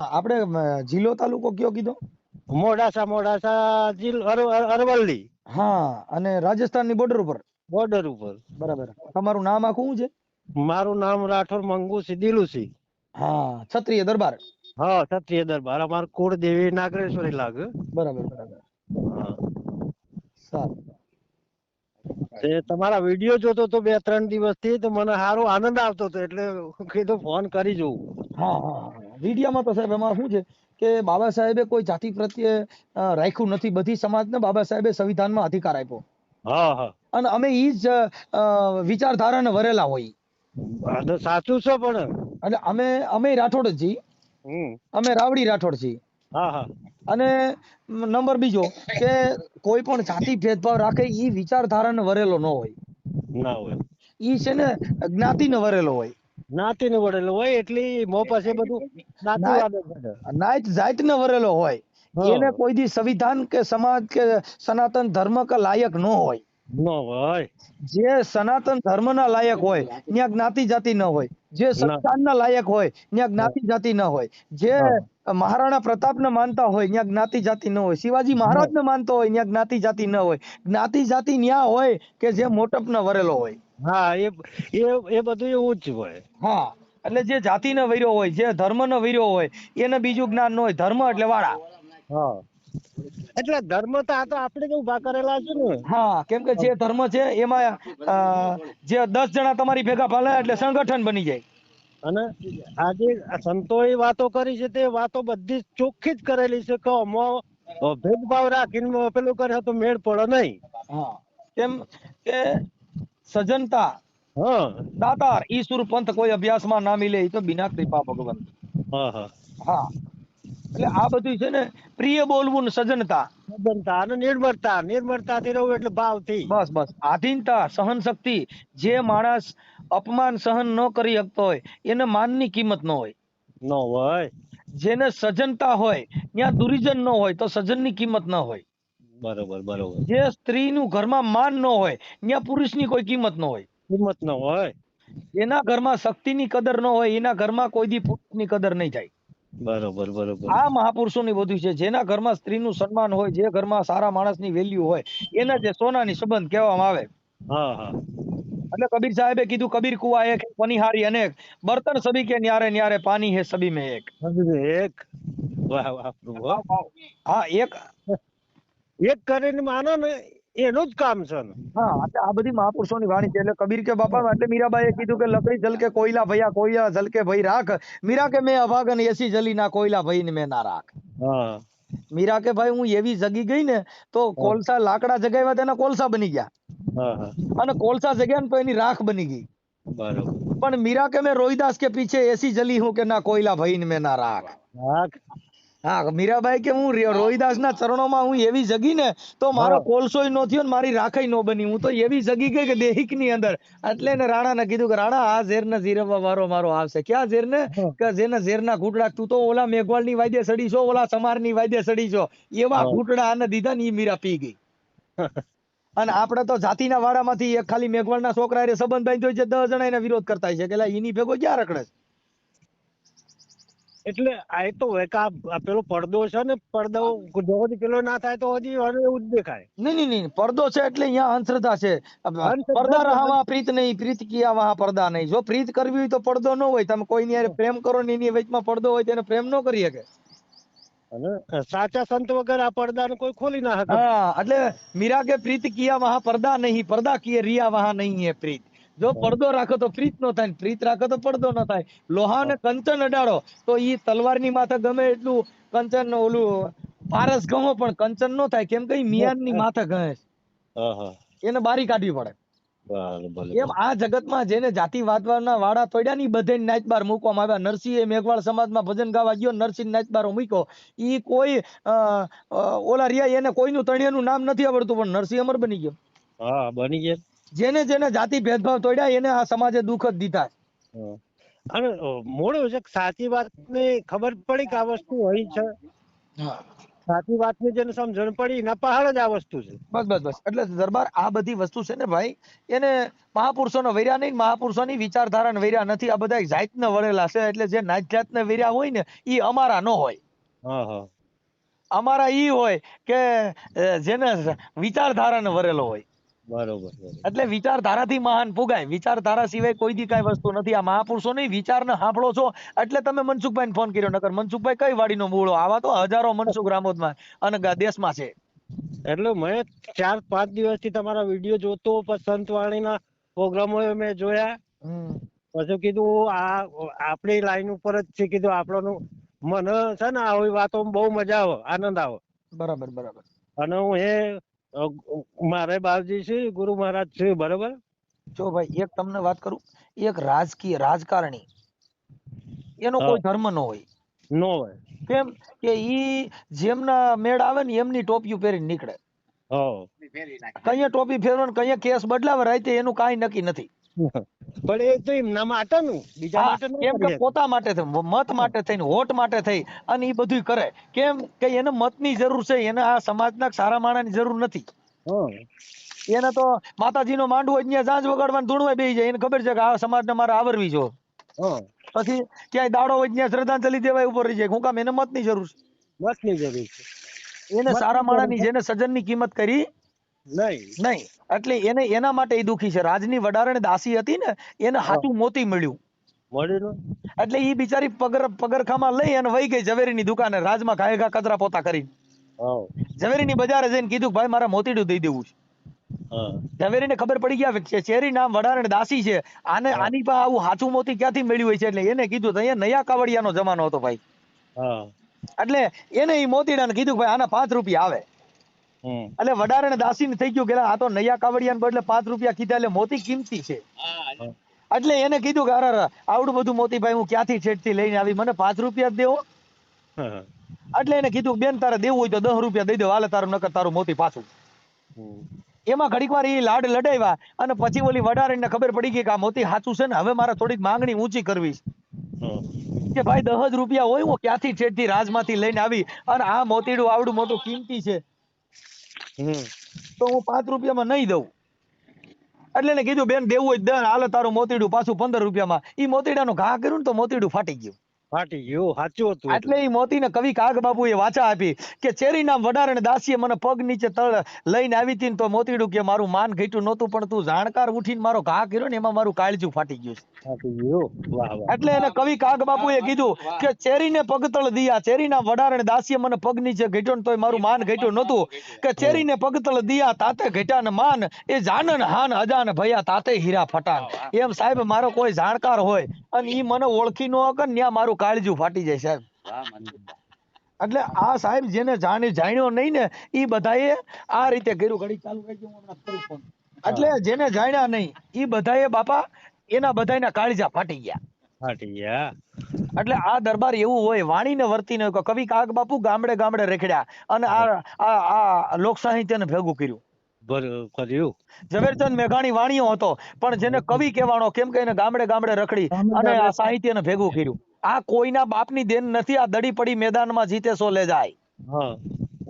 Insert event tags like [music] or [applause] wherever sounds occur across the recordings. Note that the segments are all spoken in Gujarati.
આપણે જિલ્લો તાલુકો કયો કીધો? મોડાસા મોડાસા જિલ્લો અર- અર- અરવલ્લી. હા અને રાજસ્થાનની બોર્ડર ઉપર? બોર્ડર ઉપર. બરાબર. તમારું નામ આખું છે? મારું નામ રાઠોડ મંગુસી દિલુસિંહ હા ક્ષત્રિય દરબાર? હા ક્ષત્રિય દરબાર. અમાર કુળદેવી નાગરેશ્વરી લાગે. બરાબર બરાબર. હા. સારું. તે તમારા વીડિયો જોતો તો બે ત્રણ દિવસથી તો મને સારો આનંદ આવતો હતો એટલે કીધું ફોન કરી જોઉં. હા હા. વિડીયામાં તો સાહેબ એમાં શું છે કે બાબા સાહેબે કોઈ જાતિ પ્રત્યે રાખ્યું નથી. બધી સમાજને બાબા સાહેબે સંવિધાનમાં અધિકાર આપ્યો. હા હા. અને અમે ઈ જ વિચારધારાને વરેલા હોય. સાચું છે પણ. એટલે અમે અમે રાઠોડ જ અમે રાવડી રાઠોડ છીએ હા હા. અને નંબર બીજો કે કોઈ પણ જાતિ ભેદભાવ રાખે ઈ વિચારધારાને વરેલો ન હોય. ના હોય. ઈ છે ને જ્ઞાતિને વરેલો હોય. જ્ઞાતિ ને વડેલો હોય એટલે મો પાસે બધું છે. જાતને વરેલો હોય. એને કોઈ દી સંવિધાન કે સમાજ કે સનાતન ધર્મ કે લાયક ન ન હોય. જે સનાતન ધર્મના લાયક હોય ત્યાં જ્ઞાતિ જાતિ ન હોય. જે સંતાનના લાયક હોય ત્યાં જ્ઞાતિ જાતિ ન હોય. જે મહારાણા પ્રતાપ ને માનતા હોય ત્યાં જ્ઞાતિ જાતિ ન હોય. શિવાજી મહારાજને માનતો હોય ત્યાં જ્ઞાતિ જાતિ ન હોય. જ્ઞાતિ જાતિ ન્યા હોય કે જે મોટપ ને વરેલો હોય. હા એ એ બધું એવું જ હોય. હા એટલે જે જાતિ ને વર્યો હોય જે ધર્મ ધર્મને વર્યો હોય એને બીજું જ્ઞાન ન હોય. ધર્મ એટલે વાળા. હા. એટલે ધર્મ તો આ તો આપણે જ ઊભા કરેલા છે ને. હા કેમ કે જે ધર્મ છે એમાં જે દસ જણા તમારી ભેગા ભલે એટલે સંગઠન બની જાય. અને આજે સંતોએ વાતો કરી છે તે વાતો બધી ચોખ્ખી જ કરેલી છે કે અમો ભેદભાવ રાખીને પેલું કરે તો મેળ પડે નહીં. હા કેમ કે સજનતા હા. દાતાર ઈસુર પંથ કોઈ અભ્યાસમાં ના મિલે એ તો બિના કૃપા ભગવંત. હા હા. હા. એટલે આ બધું છે ને પ્રિય બોલવું ને સજનતા સજનતા અને નિર્મળતા નિર્મળતાથી રહું એટલે ભાવથી. બસ બસ. આધીનતા સહન શક્તિ જે માણસ અપમાન સહન ન કરી શકતો હોય એને માનની કિંમત ન હોય. ન હોય. જેને સજનતા હોય ત્યાં દુરીજન ન હોય તો સજનની કિંમત ન હોય. બરોબર બરોબર. જે સ્ત્રીનું ઘરમાં માન ન હોય ત્યાં પુરુષની કોઈ કિંમત ન હોય. કિંમત ન હોય. એના ઘરમાં શક્તિની કદર ન હોય એના ઘરમાં કોઈ દી પુરુષની કદર નહીં થાય બરોબર બરોબર. આ મહાપુરુષોની બધું છે જેના ઘરમાં સ્ત્રીનું સન્માન હોય જે ઘરમાં સારા માણસની વેલ્યુ હોય એને જે સોનાની સંબંધ કહેવામાં આવે. હા હા. એટલે કબીર સાહેબે કીધું કબીર કુવા એક પનિહારી અનેક બર્તન સભી કે ન્યારે ન્યારે પાણી હે સભી મે એક. એક? વાહ વાહ પ્રભુ હા એક. એક કરીને માનો ને એનું જ કામ છે હા એટલે આ બધી મહાપુરુષોની વાણી છે. એટલે કબીર કે બાપા એટલે મીરાબાઈએ કીધું કે લકડી જલકે કોયલા ભૈયા કોયલા જલકે ભઈ રાખ. મીરા કે મેં અભાગન એસી જલી ના કોયલા ભઈ ને મેં ના રાખ. હા. મીરા કે ભાઈ હું એવી જગી ગઈ ને તો કોલસા લાકડા જગાવ્યા તેના કોલસા બની ગયા. અને કોલસા જગ્યા ને તો એની રાખ બની ગઈ. બરોબર. પણ મીરા કે મેં રોહિદાસ કે પીછે એસી જલી હું કે ના કોયલા ભઈ ને મેં ના રાખ. હા હા મીરાબાઈ કે હું રોહિદાસ ના ચરણોમાં હું એવી જગી ને તો મારો કોલસોય નો થયો ને મારી રાખઈ નો બની. હું તો એવી જગી ગઈ કે દેહિકની અંદર. એટલે ને રાણા ને કીધું કે રાણા આ ઝેર ને ઝીરવવા વારો મારો આવશે. ક્યાં ઝેર ને. કે જેને ઝેર ના ઘૂંટડા તું તો ઓલા મેઘવાલની વાદ્ય સડી છો ઓલા સમારની વાદ્ય સડી છો. એવા. ઘૂંટડા આને દીધા ને ઈ મીરા પી ગઈ. [laughs] અને આપણે તો જાતિના વાડામાંથી એક ખાલી મેઘવાળના છોકરા એ સંબંધ બાંધ્યો છે દસ જણા એને વિરોધ કરતા છે. કે એની ભેગો ક્યાં રખડે છે? એટલે આ એ તો એક આ પેલો પડદો છે ને પડદો જો પેલો ના થાય તો હજી હવે એવું જ દેખાય. નહીં નહીં નહીં પડદો છે એટલે અહીંયા અંધશ્રદ્ધા છે. પડદા. રહાવા પ્રીત નહીં પ્રીત કિયા વહા પડદા નહીં. જો પ્રીત કરવી હોય તો પડદો ન હોય તમે કોઈની હારે પ્રેમ કરો ને એની વચમાં પડદો હોય તેને પ્રેમ ન કરી શકે. અને સાચા સંત વગર આ પડદાને કોઈ ખોલી ના શકે. હા એટલે મીરા કે પ્રીત કિયા વહા પડદા નહીં પડદા કિયે રિયા વહા નહીં હે પ્રીત. જો પડદો રાખો તો પ્રીત નો થાય પ્રીત રાખો તો પડદો ન થાય. લોહા ને કંચન અડાડો તો ઈ તલવારની માથે ગમે એટલું કંચન ઓલું પારસ ગમો પણ કંચન નો થાય. કેમ કે મિયાનની માથે ગમે. છે. હા હા. એને બારી કાઢવી પડે. એમ આ જગતમાં જેને જાતિવાદના વાડા તોડ્યા ની બધે નાચબાર મૂકવામાં આવ્યા. નરસિંહ મેઘવાળ સમાજમાં ભજન ગાવા ગયો નરસિંહ નાચબારો મૂક્યો. ઈ કોઈ ઓલા રિયા એને કોઈનું તણિયાનું નામ નથી આવડતું પણ નરસિંહ અમર બની ગયો. હા બની ગયા. જેને જેને જાતિ ભેદભાવ તોડ્યા એને આ સમાજે દુઃખ જ દીધા અને મોડો મૂળ છે સાચી વાત ને ખબર પડી કે આ વસ્તુ હોય છે? સાચી વાતની જેને સમજણ પડી એના પહાડ જ આ વસ્તુ છે. બસ બસ બસ. એટલે દરબાર આ બધી વસ્તુ છે ને ભાઈ એને મહાપુરુષો નો વૈર્યા નહીં મહાપુરુષો ની વિચારધારા વિચારધારાને વૈર્યા નથી. આ બધા જાતને વળેલા છે. એટલે જે નાત જાતને વૈર્યા હોય ને એ અમારા નો હોય. હા હા. અમારા ઈ હોય કે જેને વિચારધારા ને વરેલો હોય. બરોબર. એટલે વિચારધારાથી મહાન પુગાય વિચારધારા સિવાય કોઈ દી કાંઈ વસ્તુ નથી. આ મહાપુરુષો નહીં વિચારને સાંભળો છો. એટલે તમે મનસુખભાઈ ફોન કર્યો નકર મનસુખભાઈ કઈ વાડીનો મૂળો? આવા તો હજારો મનસુખ રામોદમાં અને દેશમાં છે. એટલે મેં ચાર પાંચ દિવસથી તમારા વીડિયો જોતો પછી સંતવાણીના પ્રોગ્રામો મેં જોયા. હમ. પછી કીધું આ આપણી લાઈન ઉપર જ છે. કીધું આપણાનું મને છે ને આવી વાતો બહુ મજા આવે આનંદ આવે. બરાબર બરાબર. અને હું એ મારે બાપજી છે ગુરુ મહારાજ છે બરોબર? જો ભાઈ એક તમને વાત કરું એક રાજકીય રાજકારણી એનો કોઈ ધર્મ ન હોય. નો હોય. કેમ કે ઈ જેમના મેળ આવે ને એમની ટોપીઓ પહેરીને નીકળે. હો. કઈએ ટોપી ફેરવાનો કઈ કેસ બદલાવે રાતે એનું કાંઈ નક્કી નથી. પણ એ તો એમના માટેનું બીજા માટે ન કેમ કે પોતા માટે મત માટે થઈને વોટ માટે થઈ અને એ બધું કરે. કેમ કે એને મતની જરૂર છે એને આ સમાજના સારા માણસની જરૂર નથી. એને તો માતાજીનો માંડવો હોય ત્યાં જાંજ વગાડવાનું ધૂણવા બેસી જાય એને ખબર છે કે આ સમાજને મારે આવરવી જો. પછી ક્યાંય દાડો હોય ત્યાં શ્રદ્ધાંજલિ દેવાય ઉપર રહી જાય હું કામ એને મતની જરૂર મતની જરૂર છે. છે એને સારા માણા માણસની જેને જેને સજ્જનની કિંમત કરી નહીં. નહીં. એટલે એને એના માટે એ દુખી છે. રાજની વડારણ દાસી હતી ને એને હાચું મોતી મળ્યું. મળ્યું એટલે એ બિચારી પગર પગરખામાં લઈ અને વહી ગઈ ઝવેરીની દુકાને રાજમાં ઘાએ ઘા કચરા પોતા કરી ઝવેરીની બજારે જઈને કીધું ભાઈ મારા મોતીડું દઈ દેવું છે. ઝવેરીને ખબર પડી ગયા કે ચેરી નામ વડારણ દાસી છે. આને આની પાસે આવું હાચું મોતી ક્યાંથી મળ્યું હોય છે? એટલે એને કીધું તો અહીંયા નયા કાવડિયાનો જમાનો હતો ભાઈ. એટલે એને એ મોતીડાને કીધું ભાઈ આના પાંચ રૂપિયા આવે. એટલે વડારણ દાસી થઈ ગયું કે આ તો નયા કાવડિયા બદલે પાંચ રૂપિયા કીધા એટલે મોતી કિંમતી છે. એટલે એને કીધું કે અરે આવડું બધું મોતી ભાઈ હું ક્યાંથી છેટથી લઈને આવી? મને પાંચ રૂપિયા જ દેવો. એટલે એને કીધું બેન તારે દેવું હોય તો દસ રૂપિયા દઈ દો હાલે તારું નકર તારું મોતી પાછું. એમાં ઘડીક વાર એ લાડ લડાવ્યા અને પછી ઓલી વડારીને ખબર પડી ગઈ કે આ મોતી સાચું છે ને હવે મારે થોડીક માંગણી ઊંચી કરવી કે ભાઈ દસ જ રૂપિયા હોય હું ક્યાંથી છેટથી રાજમાંથી લઈને આવી? અને આ મોતીડું આવડું મોટું કિંમતી છે. તો હું પાંચ રૂપિયામાં નહીં દઉં. એટલે એને કીધું, બેન, દેવું હોય તો દે હાલે, તારું મોતીડું પાછું પંદર રૂપિયામાં. એ મોતીડાનો ઘા કર્યું ને તો મોતીડું ફાટી ગયું. ફાટી ગયું સાચું હતું એટલે ઈ મોતીને કવિ કાગ બાબુએ વાચા આપી કે ચેરીના વડારણ દાસીએ મને પગ નીચે તળ લઈને આવી હતી તો મોતીડું કે મારું માન ઘટ્યું નહોતું પણ તું જાણકાર ઉઠીને મારો ઘા કર્યો ને એમાં મારું કાળજું ફાટી ગયું છે. ફાટી ગયું? વાહ વાહ એટલે એને કવિ કાગ બાપુએ કીધું કે ચેરીને પગતળ દિયા ચેરીના વડારણ દાસીએ મને પગ નીચે ઘટ્યો ને તોય મારું માન ઘટ્યું નહોતું કે ચેરીને પગતળ દિયા તાતે ઘટ્યા ને માન એ જાનન હાન અજાન ભયા તાતે હીરા ફટાન. એમ સાહેબ મારો કોઈ જાણકાર હોય અને ઈ મને ઓળખી ન હકે ને ત્યાં મારું કાળજું ફાટી જાય સાહેબ. એટલે આ સાહેબ જેને જાણી જાણ્યો નહીં ને એ બધાએ આ રીતે કર્યું. ઘડી ચાલુ કરી દઉં હમણાં કરું ફોન એટલે જેને જાણ્યા નહીં એ બધાએ બાપા એના બધાયના કાળજા ફાટી ગયા. ફાટી ગયા. એટલે આ દરબાર એવું હોય વાણીને વર્તીને કે કવિ કાગ બાપુ ગામડે ગામડે રેખડ્યા અને આ આ આ લોક સાહિત્યને ભેગું કર્યું. કર્યું. ઝવેરચંદ મેઘાણી વાણીઓ હતો પણ જેને કવિ કહેવાનો કેમ કે એને ગામડે ગામડે રખડી અને આ સાહિત્યને ભેગું કર્યું. આ કોઈના બાપની દેન નથી આ દડી પડી મેદાનમાં જીતે સો લે જાય.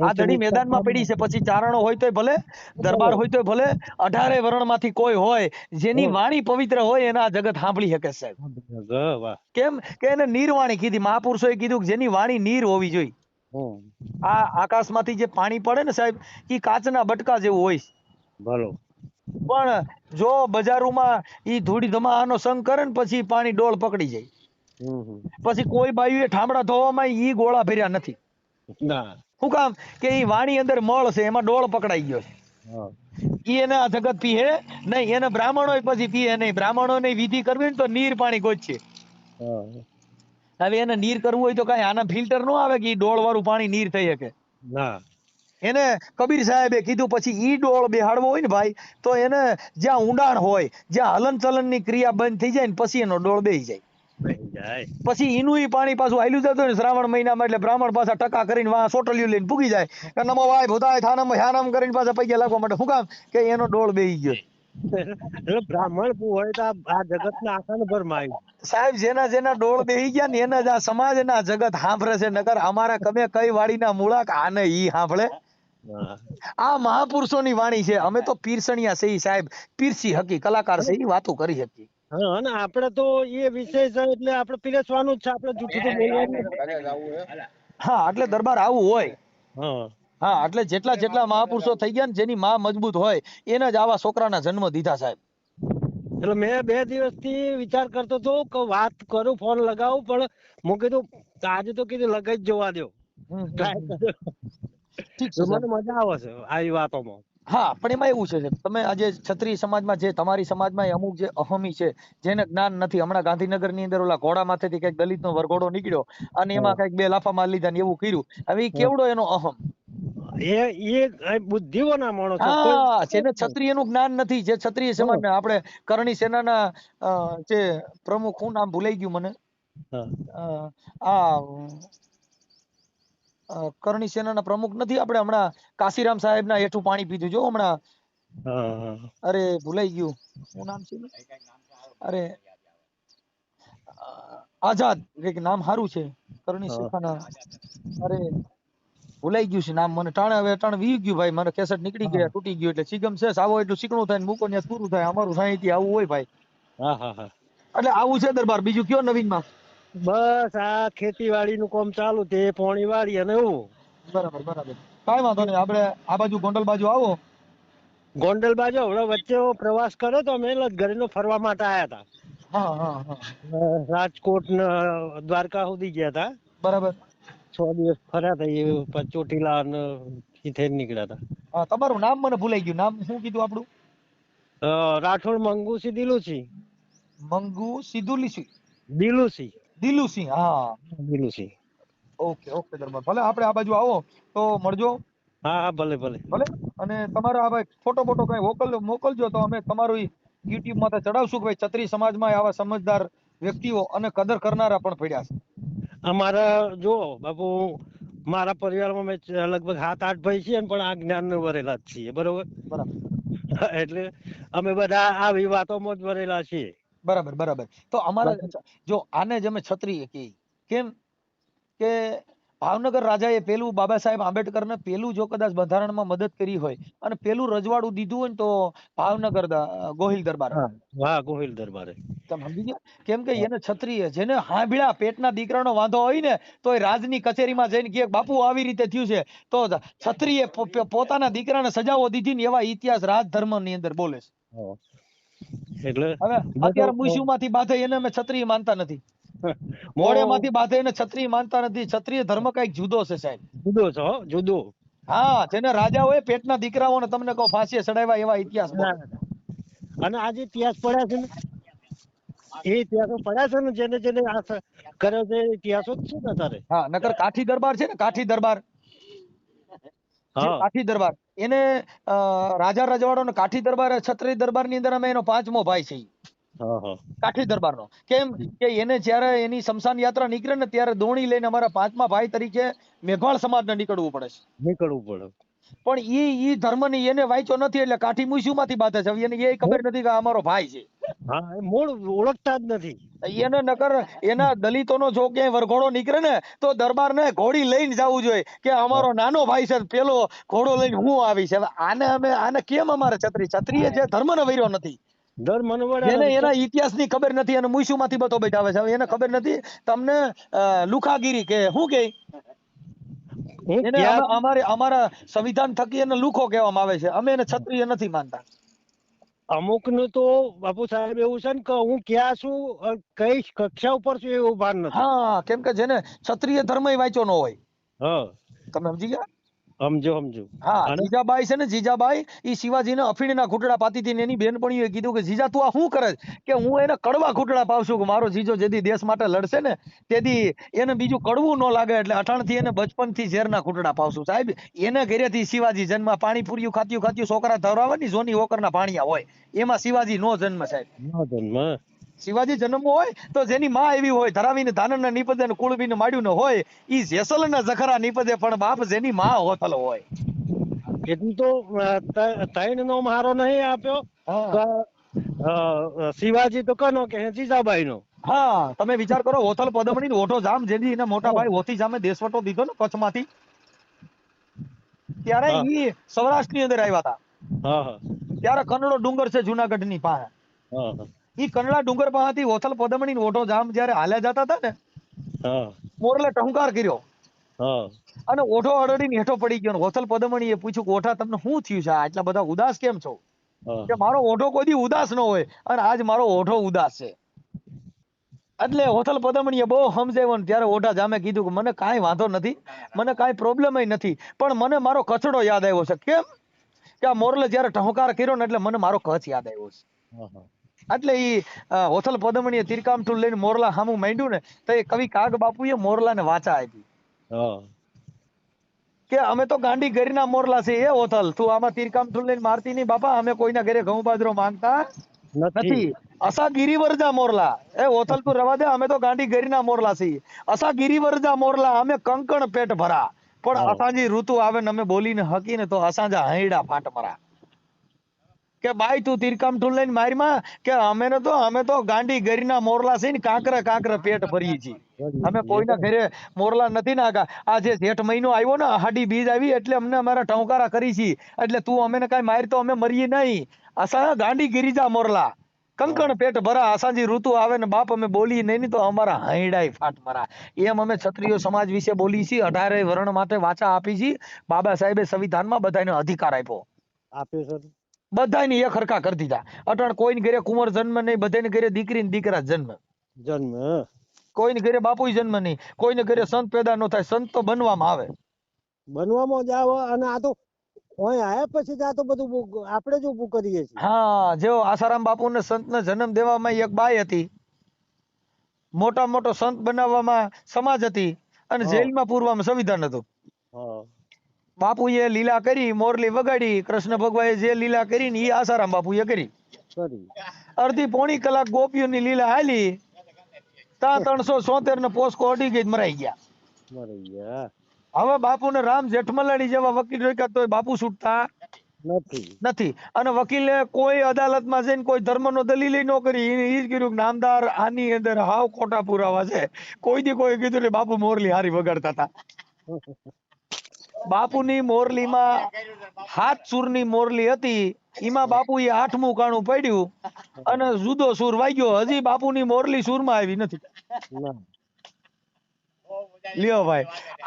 આ દડી મેદાનમાં પડી છે પછી ચારણો હોય તોય ભલે દરબાર હોય તોય ભલે અઢારે વર્ણમાંથી કોઈ હોય જેની વાણી પવિત્ર હોય એના જગત સાંભળી શકે સાહેબ કેમ કે એને નીરવાણી કીધી મહાપુરુષોએ કીધું કે જેની વાણી નીર હોવી જોઈએ. આ આકાશમાંથી જે પાણી પડે ને સાહેબ એ કાચના બટકા જેવું હોય ભલો. પણ જો બજારોમાં ઈ ધૂળી ધમાનો સંગ કરે ને પછી પાણી ડોળ પકડી જાય. પછી કોઈ બાયુએ ઠામડા ધોવામાં ઈ ગોળા ભર્યા નથી. શું કામ? કે ઈ વાણી અંદર મળ છે એમાં ડોળ પકડાઈ ગયો છે. ઈ એને આ જગત પીએ? નહીં એને બ્રાહ્મણો પછી પીએ નહીં. બ્રાહ્મણો વિધિ કરવી ને તો નીર પાણી ગોચશે હવે એને નીર કરવું હોય તો કઈ આના ફિલ્ટર નો આવે કે ઈ ડોળ વાળું પાણી નીર થઈ શકે? ના. એને કબીર સાહેબે કીધું પછી ઈ ડોળ બેહાડવો હોય ને ભાઈ તો એને જ્યાં ઊંડાણ હોય જ્યાં હલન ચલનની ક્રિયા બંધ થઈ જાય ને પછી એનો ડોળ બેહી જાય. પછી ઈનું ઈ પાણી પાછું હાલ્યું જતું ને શ્રાવણ મહિનામાં એટલે બ્રાહ્મણ પાછા ટકા કરીને વાં સોટલિયું લઈને પૂગી જાય. કે નમો વાય ભૂતાય થાનમ હ્યાનમ કરીને પાછા પૈયા લાગવા માટે શું કામ? કે એનો ડોળ બેહી ગયો. એટલે બ્રાહ્મણ હોય તો આ- આ જગતના ભરમાં સાહેબ જેના જેના ડોળ બેહી ગયા ને એના જ આ સમાજના જગત સાંભળે છે. નકર અમારા કમે કઈ વાડીના મૂળાક આને ઈ સાંભળે આ આ મહાપુરુષોની વાણી છે. અમે તો પીરસણિયા છે સાહેબ. પીરસી હકી કલાકાર છે વાતો કરી હકી હા અને આપણે તો એ વિષય છે એટલે આપણે પીરસવાનું જ છે આપણે જૂઠું તો બોલવાનું હા એટલે દરબાર આવું હોય. હા. હા એટલે જેટલા જેટલા મહાપુરુષો થઈ ગયા ને જેની માં મજબૂત હોય એને જ આવા છોકરાના જન્મ દીધા સાહેબ. એટલે મેં બે દિવસથી વિચાર કરતો હતો કે વાત કરું ફોન લગાવું પણ હું કીધું આજે તો કીધું લગાઈ જ જોવા દો. મને મજા આવે છે આવી વાતોમાં. હા પણ એમાં એવું છે તમે આજે ક્ષત્રિય સમાજમાં જે તમારી સમાજમાં અમુક જે અહમી છે જેને જ્ઞાન નથી. હમણાં ગાંધીનગરની અંદર ઓલા ઘોડા માથેથી કંઈક દલિત નો વરઘોડો નીકળ્યો અને એમાં કંઈક બે લાફા માર લીધા ને એવું કર્યું. હવે એ કેવડો એનો અહમ? એ એ બુદ્ધિઓના માણસો હા જેને ક્ષત્રિયનું જ્ઞાન નથી જે ક્ષત્રિય સમાજના આપણે કરણી સેનાના જે પ્રમુખ હું નામ ભૂલાઈ ગયું મને. હા. આ કરણી સેનાના પ્રમુખ નથી. આપણે હમણાં કાશીરામ સાહેબના હેઠું પાણી પીધું જો હમણાં. અરે ભૂલાઈ ગયું. શું નામ છે અરે આઝાદ. કંઈક નામ સારું છે કરણી શેખાના અરે ભૂલાઈ ગયું છે નામ. મને ટાણે હવે ટાણે વી ગયું ભાઈ. મને કેસેટ નીકળી ગયા તૂટી ગયું એટલે સિગમ છે. સાવો એટલું સીકણું થાય ને મૂકો ત્યાં પૂરું થાય. અમારું સાહિત્ય આવું હોય ભાઈ. એટલે આવું છે દરબાર. બીજું કયો નવીનમાં? બસ આ ખેતીવાડી નું કામ ચાલુ તે પોણી વાળી અને એવું. બરાબર બરાબર. કાંઈ વાંધો નહીં આપણે આ બાજુ ગોંડલ બાજુ આવો. ગોંડલ બાજુ હમણાં વચ્ચે પ્રવાસ કર્યો તો અમે ઘરેનો ફરવા માટે આયા હતા. રાજકોટ ને દ્વારકા સુધી ગયા હતા. બરાબર. છ દિવસ ફર્યા હતા એ ચોટીલા ને ઈ નીકળ્યા હતા. તમારું નામ મને ભૂલાઈ ગયું. નામ શું કીધું આપણું? રાઠોડ રાઠોડ મંગુસી દિલુસી મંગુ સિદ્ધુલીસી દિલુસી દિલુસી હા. Dilusinh okay okay Darbar. ભલે આપણે આ બાજુ આવો તો મળજો. હા હા ભલે ભલે. ભલે? અને તમારો આ ભાઈ ફોટો ફોટો કઈ મોકલ મોકલજો તો અમે તમારું યુટ્યુબમાં ચડાવશું કે ભાઈ છત્રી સમાજમાં આવા સમજદાર વ્યક્તિઓ અને કદર કરનારા પણ પડ્યા છે. અમારા જો બાપુ મારા પરિવારમાં મેં લગભગ સાત આઠ ભાઈ છીએ પણ આ જ્ઞાન વરેલા જ છીએ બરોબર? બરાબર. એટલે અમે બધા આવી વાતોમાં જ વરેલા છીએ. બરાબર બરાબર. તો અમારા જો આને જ અમે ક્ષત્રિય કહીએ. કેમ? કે ભાવનગર રાજાએ પેલું બાબા સાહેબ આંબેડકરને પેલું જો કદાચ બંધારણમાં મદદ કરી હોય અને પેલું રજવાડું દીધું હોય ને તો ભાવનગર ગોહિલ દરબાર. હા ગોહિલ દરબારે. તમે સમજી ગયા? કેમ કે એને ક્ષત્રિય જેને હાંભળ્યા પેટના દીકરાનો વાંધો હોય ને તો એ રાજની કચેરીમાં જઈને કે બાપુ આવી રીતે થયું છે. તો ક્ષત્રિય પોતાના દીકરાને સજાઓ દીધી ને એવા ઇતિહાસ રાજધર્મની અંદર બોલે છે. એટલે હવે અત્યારે મુસ્યુમાંથી બાધે એને અમે છત્રી માનતા નથી. [laughs] મોડે માંથી બાધે એને છત્રી માનતા નથી. ક્ષત્રિય ધર્મ કંઈક જુદો છે સાહેબ. જુદો છે હો, જુદો. હા જેને રાજાઓએ પેટના દીકરાઓને તમને કહો ફાંસીએ ચડાવ્યા એવા ઇતિહાસ. અને આજે ઇતિહાસ પડ્યા છે ને એ ઇતિહાસો પડ્યા છે ને જેને જેને આ કર્યો છે ઇતિહાસો ને તારે હા નકર કાઠી દરબાર છે ને કાઠી દરબાર. હા. કાઠી દરબાર. એને રાજા રજવાડો કાઠી દરબાર છત્રી દરબારની અંદર અમે એનો પાંચમો ભાઈ છે કાઠી દરબારનો. કેમ કે એને જ્યારે એની શમશાન યાત્રા નીકળે ને ત્યારે દોણી લઈને અમારા પાંચમા ભાઈ તરીકે મેઘવાળ સમાજને નીકળવું પડે છે. નીકળવું પડે. પણ ઈ ઈ ધર્મની એને વાંચ્યો નથી એટલે કાઠી મુસ્યુમાંથી બાધે છે. એને એ ખબર નથી કે આ અમારો ભાઈ છે. હા મૂળ ઓળખતા જ નથી. એને નકર એના દલિતોનો જો ક્યાંય વરઘોડો નીકળે ને તો દરબારને ઘોડી લઈને જવું જોઈએ કે અમારો નાનો ભાઈ છે પેલો ઘોડો લઈને હું આવી છે. હવે આને અમે આને કેમ અમારે છત્રી? છત્રીએ જે ધર્મને વૈરો નથી. દર મને જેને વડે એના ઇતિહાસની ખબર નથી અને મુસ્યુમાંથી બધો બેઠાવે છે. એને ખબર નથી તમને લુખાગીરી કે શું કે? એને અમારે અમારા સંવિધાન થકી એને લુખો કહેવામાં આવે છે. અમે એને ક્ષત્રિય નથી માનતા. અમુકનું તો બાપુ સાહેબ એવું છે ને કે હું ક્યાં છું કઈ કક્ષા ઉપર છું એવું ભાન નથી. હા કેમ કે જેને ક્ષત્રિય ધર્મ વાંચ્યો ન હોય. હા. તમે સમજી ગયા? સમજો સમજો. હા જીજાબાઈ છે ને જીજાબાઈ ઈ શિવાજીને અફીણના ઘૂંટડા પાતી હતી ને એની બેનપણીઓએ કીધું કે જીજા તું આ શું કરે કે હું એને કડવા ઘૂંટડા પાવશું કે મારો જીજો જેદી દેશ માટે લડશે ને તેથી એને બીજું કડવું ન લાગે એટલે અઠાણથી એને બચપનથી ઝેરના ઘૂંટડા પાવશું. સાહેબ એને ઘરેથી શિવાજી જન્મ પાણીપુરીયું ખાત્યું ખાત્યું છોકરા ધરાવવાની ને જોની વોકરના પાણીયા હોય. એમાં શિવાજી નો જન્મ સાહેબ. નો જન્મ? શિવાજી જન્મ હોય તો જેની માં એવી હોય ધરાવીને ધાનના નિપદે ને કુળબીને માડ્યું હોય ઈ જેસલના જખરા નિપદે પણ બાપ જેની માં હોતલ હોય. એટલું તો તૈણ નો મારો નહીં આપ્યો. હા. શિવાજી તો કનો કે જીજાબાઈ નો હા તમે વિચાર કરો હોથલ પદમણી ને ઓઠો જામ જેથી એના મોટા ભાઈ હોથી જામે દેશવટો દીધો ને કચ્છમાંથી. ત્યારે ઈ સૌરાષ્ટ્રની અંદર આવ્યા હતા. ત્યારે કનડો ડુંગર છે જુનાગઢની પાસે ઈ કનડા ડુંગર પાસેથી ઓથલ પદમણી ઓઠો જામ જયારે હાલ્યા જતા હતા ને મોરલે ટહુકાર કર્યો. અને ઓઠો અડડીને હેઠો પડી ગયો. ઓથલ પદમણી એ પૂછ્યું કે ઓઠા તમને શું થયું છે? આટલા બધા ઉદાસ કેમ છો? કે મારો ઓઠો કોઈ દી ઉદાસ ન હોય. અને આજ મારો ઓઠો ઉદાસ છે. એટલે હોથલ પદમણીએ બહુ સમજાવ્યો ત્યારે ઓઢા જામે કીધું કે મને કાંઈ વાંધો નથી. મને કાંઈ પ્રોબ્લેમ નથી. પણ મને મારો કચડો યાદ આવ્યો છે. કેમ? કે આ મોરલે જ્યારે ટહુકાર કર્યો ને એટલે મને મારો કચ્છ યાદ આવ્યો છે. એટલે એ હોથલ પદમણીએ તીરકામ ટૂલ લઈને મોરલા સામું માંડ્યું ને તો એ કવિ કાગ બાપુએ મોરલાને વાચા આપી. કે અમે તો ગાંડી ગરીના મોરલા છે એ હોથલ. તું આમાં તીરકામ ટૂલ લઈને મારતી નહીં બાપા અમે કોઈના ઘરે ઘઉં બાજરો માંગતા નથી. અસા ગિરિવરજા મોરલા. એ હોથલ તું રવા દે અમે તો ગાંડી ગરીના મોરલા છીએ. અસા ગિરિવરજા મોરલા અમે કંકણ પેટ ભરા. પણ. અસાંજી ઋતુ આવે ને અમે બોલીને હકીને તો અસાંજા હૈડા ફાટ મરા. કે બાઈ તું તિરકામ ટૂલ લઈને મારીમાં કે અમે ને તો અમે તો ગાંડી ઘરના મોરલા છે ને કાંકરે કાંકરે પેટ ભરીએ છીએ. અમે કોઈના ઘરે મોરલા નથી નાખા આ જે જેઠ મહિનો આવ્યો ને હાડી બીજ આવી એટલે અમને અમારા ટંકારા કરી છે. એટલે તું અમે કાંઈ મારી તો અમે મરીએ નહીં. અસા ગાંડી ગિરિજા મોરલા. કંકણ પેટ ભરા અસાંજી ઋતુ આવે ને બાપ અમે બોલીએ નહીં તો અમારા હૈડાય ફાટ મરા. એમ અમે ક્ષત્રિય સમાજ વિશે બોલી છીએ અઢારે વર્ણ માટે વાચા આપી છીએ બાબા સાહેબે સંવિધાનમાં બધાને અધિકાર આપ્યો. આપ્યો સર બધાને એક હરખા કરી દીધા. અટણ કોઈને ઘરે કુંવર જન્મ નહીં બધાને ઘરે દીકરી ને દીકરા જન્મ. જન્મ? કોઈને ઘરે બાપુ જન્મ નહીં કોઈને ઘરે સંત પેદા ન થાય સંત તો બનવામાં આવે. બનવામાં જ આવે અને આ તો કોઈ આયા પછી આ તો બધું આપણે જ ઊભું કરીએ છીએ. હા જેવો આસારામ બાપુ ને સંત ને જન્મ દેવામાં એક બાઈ હતી. મોટા મોટો સંત બનાવવામાં સમાજ હતી અને. જેલમાં પૂરવામાં સંવિધાન હતું. બાપુએ લીલા કરી મોરલી વગાડી કૃષ્ણ ભગવાને જે લીલા કરી ને એ આસારામ બાપુએ કરી. અડધી પોણી કલાક ગોપીઓની લીલા હાલી તા ત્રણસો સોતેર ને પોસ્કો અડી ગઈ મરાઈ ગયા. હવે બાપુને રામ જેઠમલાણી જેવા વકીલ રોક્યા તોય બાપુ છૂટતા નથી. નથી. અને વકીલે કોઈ અદાલતમાં જઈને કોઈ ધર્મનો દલીલ ન કરી એને ઈ જ કીધું કે નામદાર આની અંદર હાવ ખોટા પુરાવા છે. કોઈ દી કોઈ કીધું કે બાપુ મોરલી હારી વગાડતા હતા. [laughs] બાપુની મોરલીમાં હાથ સુરની મોરલી હતી એમાં બાપુએ આઠમું કાણું પડ્યું અને જુદો સુર વાગ્યો. હજી બાપુની મોરલી સુરમાં આવી નથી. લ્યો ભાઈ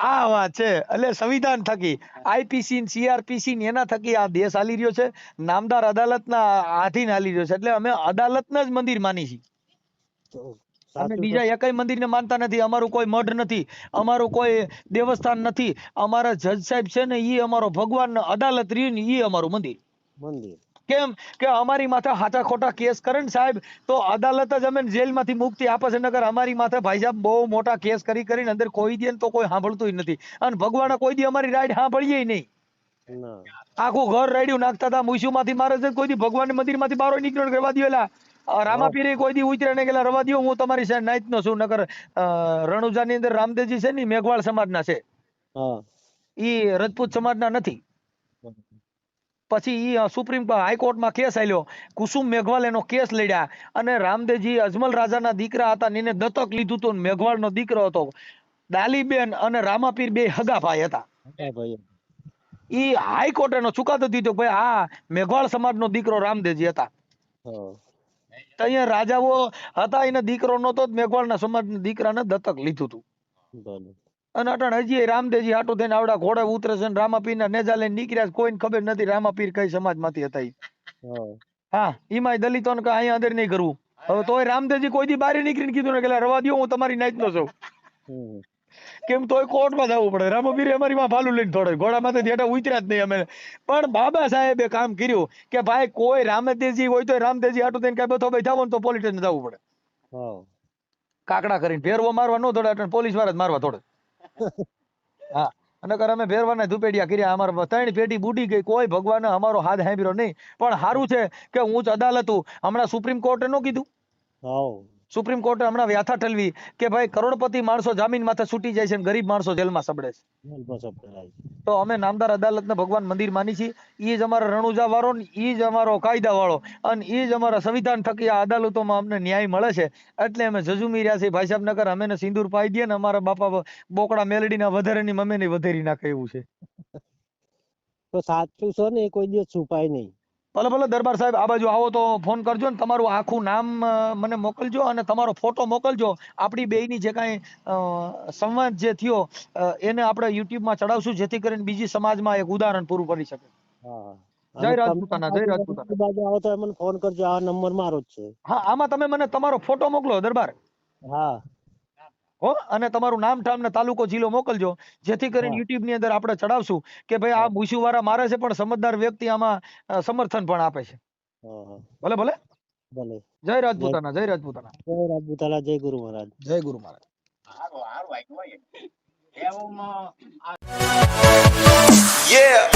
આ વાત છે. એટલે સંવિધાન થકી આઈપીસી ને સીઆરપીસી ને એના થકી આ દેશ હાલી રહ્યો છે. નામદાર અદાલતના આધીન હાલી રહ્યો છે. એટલે અમે અદાલતના જ મંદિર માની છીએ. અમે બીજા એકેય મંદિરને માનતા નથી. અમારું કોઈ મઢ નથી. અમારું કોઈ દેવસ્થાન નથી. અમારા જજ સાહેબ છે ને ઈ અમારો ભગવાન અદાલત રહ્યું ને ઈ અમારું મંદિર. મંદિર. કેમ કે અમારી માથે હાચા ખોટા કેસ કરે ને સાહેબ તો અદાલત જ અમે જેલમાંથી મુક્તિ આપે છે નગર અમારી માથે ભાઈ સાહેબ બહુ મોટા કેસ કરી કરીને અંદર કોઈ દે તો કોઈ સાંભળતું નથી. અને ભગવાન કોઈ દી અમારી રાઈડ સાંભળીએ નહીં. આખું ઘર રેડ્યું નાખતા હતા મુસ્યુમાંથી મારે છે કોઈ દી ભગવાન મંદિરમાંથી બારો નીકળ્યો કરવા એલા. અ, રામાપીરે કોઈ દી ઉતરે ને ગયેલા. રવા દ્યો હું તમારી સાહેબ નાઈત નો છું. નગર રણુજા ની અંદર રામદેવજી છે ને મેઘવાળ સમાજ ના છે. હા. ઈ રજપૂત સમાજના નથી. પછી ઈ સુપ્રીમ હાઈકોર્ટમાં કેસ આલ્યો કુસુમ મેઘવાલ એનો કેસ લડ્યા. અને રામદેવજી અજમલ રાજાના દીકરા હતા ને એને દત્તક લીધું હતું ને મેઘવાળનો દીકરો હતો. ડાલીબેન અને રામાપીર બે હગા ભાઈ હતા. ઈ હાઈકોર્ટ એનો ચુકાદો દીધો ભાઈ આ મેઘવાળ સમાજનો દીકરો રામદેવજી હતા. હા. તો અહીંયા રાજાઓ હતા એને દીકરો નતો મેઘવાળના સમાજના દીકરાને દત્તક લીધું હતું. અને અટણ હજી રામદેવજી હાટું થઈને આવડા ઘોડે ઉતરે છે રામાપીર ના નેજા લઈને નીકળ્યા છે. કોઈને ખબર નથી રામાપીર કઈ સમાજમાંથી હતા હા. એમાં દલિતો ને અહીંયા અંદર નહીં કરવું. હવે તોય રામદેવજી કોઈ દી બારી નીકળીને કીધું ને કે રવા દો હું તમારી નાઈટ નો છું. કેમ તોય કોર્ટમાં જવું પડે. રામપીરે અમારી માં ભાલું લઈને થોડે ઘોડામાંથી હેઠા ઉતર્યા જ નહીં અમે. પણ બાબા સાહેબે કામ કર્યું કે ભાઈ કોઈ રામદેવજી હોય તો રામદેવજી હાટું થઈને કઈ બધો ભાઈ જવું તો પોલીસ સ્ટેશન જવું પડે. કાકડા કરીને ફેરવો મારવા ન થોડે પોલીસવાળા જ મારવા થોડે [laughs] હા. અને કર અમે ભેરવાના ધુપેડિયા કર્યા. અમારા ત્રણ પેટી બુડી ગઈ. કોઈ ભગવાન અમારો હાથ હાંભળ્યો નહીં. પણ સારું છે કે ઉચ્ચ અદાલત હમણાં સુપ્રીમ કોર્ટે ન કીધું? સુપ્રીમ કોર્ટે હમણાં વ્યાથા ઠલવી કે ભાઈ કરોડપતિ માણસો જામીન માથે છૂટી જાય છે અને ગરીબ માણસો જેલમાં સબડે છે. તો અમે નામદાર અદાલતને ભગવાન મંદિર માની છીએ. એ જ અમારા રણુજા વાળો ને એ જ અમારો કાયદા વાળો અને એ જ અમારા સંવિધાન થકી આ અદાલતોમાં અમને ન્યાય મળે છે. એટલે અમે જજુમી રહ્યા છીએ. ભાઈ સાહેબ નગર અમે સિંદુર સિંદૂર પાઈ દઈએ ને અમારા બાપા બોકડા મેલડીના વધારેની મમ્મીને વધેરી નાખે એવું છે. તો સાચું છે ને એ કોઈ દિવસ છુપાય નહીં. ભલે ભલે દરબાર સાહેબ આ બાજુ આવો તો ફોન કરજો ને તમારું આખું નામ મને મોકલજો અને તમારો ફોટો મોકલજો. આપણી બેયની જે કાંઈ સંવાદ જે થયો એને આપણે યુટ્યુબમાં માં ચડાવશું જેથી કરીને બીજી સમાજમાં એક ઉદાહરણ પૂરું કરી શકે. જય રાજપૂતાના, જય રાજપૂતાના. બાજુ આવો તો મને ફોન કરજો આ નંબર મારો જ છે. હા આમાં તમે મને તમારો ફોટો મોકલો દરબાર. હા. હો અને તમારું નામ ઠામ ને તાલુકો જિલ્લો મોકલજો. જેથી કરીને યુટ્યુબની અંદર આપણે ચડાવશું કે ભાઈ આ ભૂસુવાળા મારે છે પણ સમજદાર વ્યક્તિ આમાં સમર્થન પણ આપે છે. ભલે ભલે? ભલે. જય રાજપૂતાના જય રાજપૂતાના. જય રાજપૂતાના જય ગુરુ મહારાજ. જય ગુરુ મહારાજ. હારું Yeah.